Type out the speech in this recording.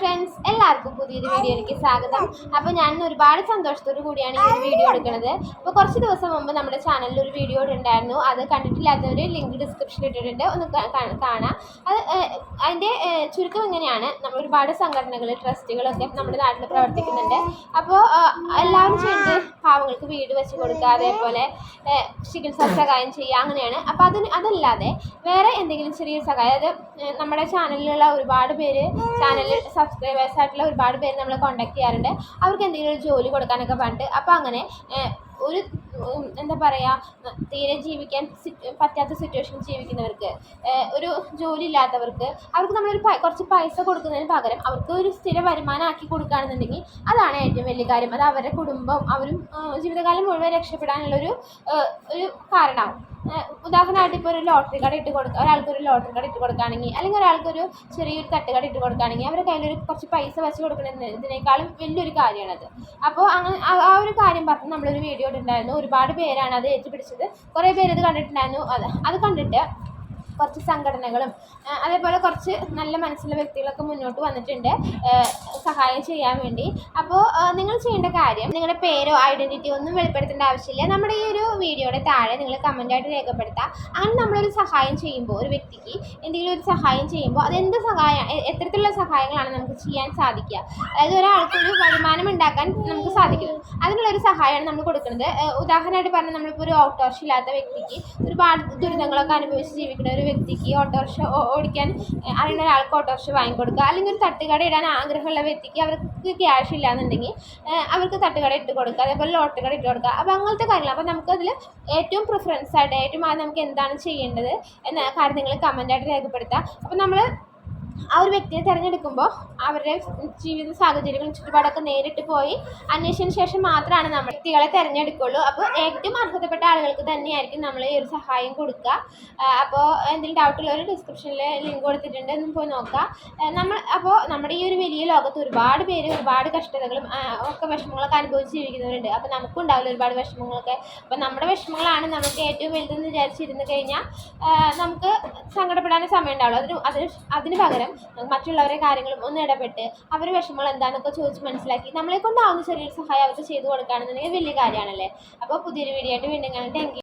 Friends എല്ലാവർക്കും പുതിയൊരു വീഡിയോയിലേക്ക് സ്വാഗതം. അപ്പോൾ ഞാൻ ഒരുപാട് സന്തോഷത്തോടു കൂടിയാണ് ഈ ഒരു വീഡിയോ എടുക്കുന്നത്. അപ്പോൾ കുറച്ച് ദിവസം മുമ്പ് നമ്മുടെ ചാനലിൽ ഒരു വീഡിയോ ഉണ്ടായിരുന്നു. അത് കണ്ടിട്ടില്ലാത്തവർ ലിങ്ക് ഡിസ്ക്രിപ്ഷനിൽ ഇട്ടിട്ടുണ്ട്. ഒന്ന് കാണാം. അത് അതിന്റെ ചുരുക്കം ഇങ്ങനെയാണ്. നമ്മൾ ഒരുപാട് സംഘടനകൾ ട്രസ്റ്റുകളൊക്കെ നമ്മുടെ നാട്ടിൽ പ്രവർത്തിക്കുന്നുണ്ട്. അപ്പോൾ എല്ലാവരും ചെയ്യുന്നത് പാവങ്ങൾക്ക് വീട് വെച്ച് കൊടുക്കുക അതേപോലെ ചികിത്സാ സഹായം ചെയ്യുക അങ്ങനെയാണ്. അപ്പോൾ അതിന് അതല്ലാതെ വേറെ എന്തെങ്കിലും ചെറിയ സഹായം അതായത് നമ്മുടെ ചാനലിലുള്ള ഒരുപാട് പേര് ചാനലിൽ സബ്സ്ക്രൈബേഴ്സ് ആയിട്ടുള്ള ഒരുപാട് പേര് നമ്മളെ കോൺടാക്ട് ചെയ്യാറുണ്ട്. അവർക്ക് എന്തെങ്കിലും ഒരു ജോലി കൊടുക്കാനൊക്കെ പറഞ്ഞിട്ട് അപ്പോൾ അങ്ങനെ ഒരു എന്താ പറയുക തീരെ ജീവിക്കാൻ പറ്റാത്ത സിറ്റുവേഷൻ ജീവിക്കുന്നവർക്ക് ഒരു ജോലി ഇല്ലാത്തവർക്ക് അവർക്ക് നമ്മളൊരു കുറച്ച് പൈസ കൊടുക്കുന്നതിന് പകരം അവർക്ക് ഒരു സ്ഥിര വരുമാനം ആക്കി കൊടുക്കുകയാണെന്നുണ്ടെങ്കിൽ അതാണ് ഏറ്റവും വലിയ കാര്യം. അത് അവരുടെ കുടുംബം അവരും ജീവിതകാലം മുഴുവൻ രക്ഷപ്പെടാനുള്ളൊരു ഒരു കാരണമാവും. ഉദാഹരണമായിട്ട് ഇപ്പോൾ ഒരു ലോട്ടറി കട ഇട്ട് കൊടുക്കുക ഒരാൾക്ക് ഒരു ലോട്ടറി കട ഇട്ട് കൊടുക്കുകയാണെങ്കിൽ അല്ലെങ്കിൽ ഒരാൾക്കൊരു ചെറിയൊരു തട്ടുകട ഇട്ട് കൊടുക്കുകയാണെങ്കിൽ അവരുടെ കയ്യിലൊരു കുറച്ച് പൈസ വെച്ച് കൊടുക്കുന്നതിനേക്കാളും വലിയൊരു കാര്യമാണത് അപ്പോൾ അങ്ങനെ ആ- ആ ഒരു കാര്യം പറഞ്ഞ് നമ്മളൊരു വീഡിയോ ഇട്ടിട്ടുണ്ടായിരുന്നു. ഒരുപാട് പേരാണ് അത് ഏറ്റുപിടിച്ചത്. കുറേ പേര് ഇത് കണ്ടിട്ടുണ്ടായിരുന്നു. അത് അത് കണ്ടിട്ട് കുറച്ച് സംഘടനകളും അതേപോലെ കുറച്ച് നല്ല മനസ്സുള്ള വ്യക്തികളൊക്കെ മുന്നോട്ട് വന്നിട്ടുണ്ട് സഹായം ചെയ്യാൻ വേണ്ടി. അപ്പോൾ നിങ്ങൾ ചെയ്യേണ്ട കാര്യം നിങ്ങളുടെ പേരോ ഐഡന്റിറ്റിയോ ഒന്നും വെളിപ്പെടുത്തേണ്ട ആവശ്യമില്ല. നമ്മുടെ ഈ ഒരു വീഡിയോയുടെ താഴെ നിങ്ങൾ കമന്റായിട്ട് രേഖപ്പെടുത്താം. അങ്ങനെ നമ്മളൊരു സഹായം ചെയ്യുമ്പോൾ ഒരു വ്യക്തിക്ക് എന്തെങ്കിലും ഒരു സഹായം ചെയ്യുമ്പോൾ അതെന്ത് സഹായം എത്രത്തിലുള്ള സഹായങ്ങളാണ് നമുക്ക് ചെയ്യാൻ സാധിക്കുക. അതായത് ഒരാൾക്കൊരു വരുമാനം ഉണ്ടാക്കാൻ നമുക്ക് സാധിക്കും അതിനുള്ളൊരു സഹായമാണ് നമ്മൾ കൊടുക്കുന്നത്. ഉദാഹരണമായിട്ട് പറഞ്ഞാൽ നമ്മളിപ്പോൾ ഒരു ഓട്ടോറിക്ഷ ഇല്ലാത്ത വ്യക്തിക്ക് ഒരുപാട് ദുരിതങ്ങളൊക്കെ അനുഭവിച്ച് ജീവിക്കുന്ന ഒരു വ്യക്തിക്ക് ഓട്ടോറിക്ഷ ഓടിക്കാൻ അറിയുന്ന ഒരാൾക്ക് ഓട്ടോറിക്ഷ വാങ്ങിക്കൊടുക്കുക. അല്ലെങ്കിൽ ഒരു തട്ടുകട ഇടാൻ ആഗ്രഹമുള്ള വ്യക്തിക്ക് അവർക്ക് ക്യാഷ് ഇല്ലാന്നുണ്ടെങ്കിൽ അവർക്ക് തട്ടുകട ഇട്ട് കൊടുക്കുക. അതേപോലെ ലോട്ടുകട കട ഇട്ട് കൊടുക്കുക. അപ്പോൾ അങ്ങനത്തെ കാര്യങ്ങൾ. അപ്പോൾ നമുക്കതിൽ ഏറ്റവും പ്രിഫറൻസ് ആയിട്ട് ഏറ്റവും ആദ്യം നമുക്ക് എന്താണ് ചെയ്യേണ്ടത് എന്ന കാര്യം നിങ്ങൾ കമന്റായിട്ട് രേഖപ്പെടുത്തുക. അപ്പോൾ നമ്മൾ ആ ഒരു വ്യക്തിയെ തിരഞ്ഞെടുക്കുമ്പോൾ അവരുടെ ജീവിത സാഹചര്യങ്ങളും ചുറ്റുപാടൊക്കെ നേരിട്ട് പോയി അന്വേഷിച്ചതിന് ശേഷം മാത്രമാണ് നമ്മൾ വ്യക്തികളെ തിരഞ്ഞെടുക്കുള്ളൂ. അപ്പോൾ ഏറ്റവും അർഹതപ്പെട്ട ആളുകൾക്ക് തന്നെയായിരിക്കും നമ്മൾ ഈ ഒരു സഹായം കൊടുക്കുക. അപ്പോൾ എന്തെങ്കിലും ഡൗട്ടുള്ളവർ ഡിസ്ക്രിപ്ഷനിൽ ലിങ്ക് കൊടുത്തിട്ടുണ്ട്. ഒന്ന് പോയി നോക്കുക നമ്മൾ അപ്പോൾ നമ്മുടെ ഈ ഒരു വലിയ ലോകത്ത് ഒരുപാട് പേര് ഒരുപാട് കഷ്ടതകളും ഒക്കെ വിഷമങ്ങളൊക്കെ അനുഭവിച്ച് ജീവിക്കുന്നവരുണ്ട്. അപ്പോൾ നമുക്കും ഉണ്ടാവില്ല ഒരുപാട് വിഷമങ്ങളൊക്കെ. അപ്പോൾ നമ്മുടെ വിഷമങ്ങളാണ് നമുക്ക് ഏറ്റവും വലുതെന്ന് വിചാരിച്ചിരുന്നു കഴിഞ്ഞാൽ നമുക്ക് സങ്കടപ്പെടാനും സമയം ഉണ്ടാവുള്ളൂ അതിന് അതിന് അതിന് പകരം നമുക്ക് മറ്റുള്ളവരുടെ കാര്യങ്ങളും ഒന്ന് ഇടപെട്ട് അവരുടെ വിഷമങ്ങൾ എന്താണെന്നൊക്കെ ചോദിച്ച് മനസ്സിലാക്കി നമ്മളെ കൊണ്ടാവുന്ന ചെറിയൊരു സഹായം അവർക്ക് ചെയ്തു കൊടുക്കുകയാണെന്നുണ്ടെങ്കിൽ വലിയ കാര്യമാണല്ലേ? അപ്പോൾ പുതിയൊരു വീഡിയോ ആയിട്ട് വീണ്ടും കാണാം. താങ്ക്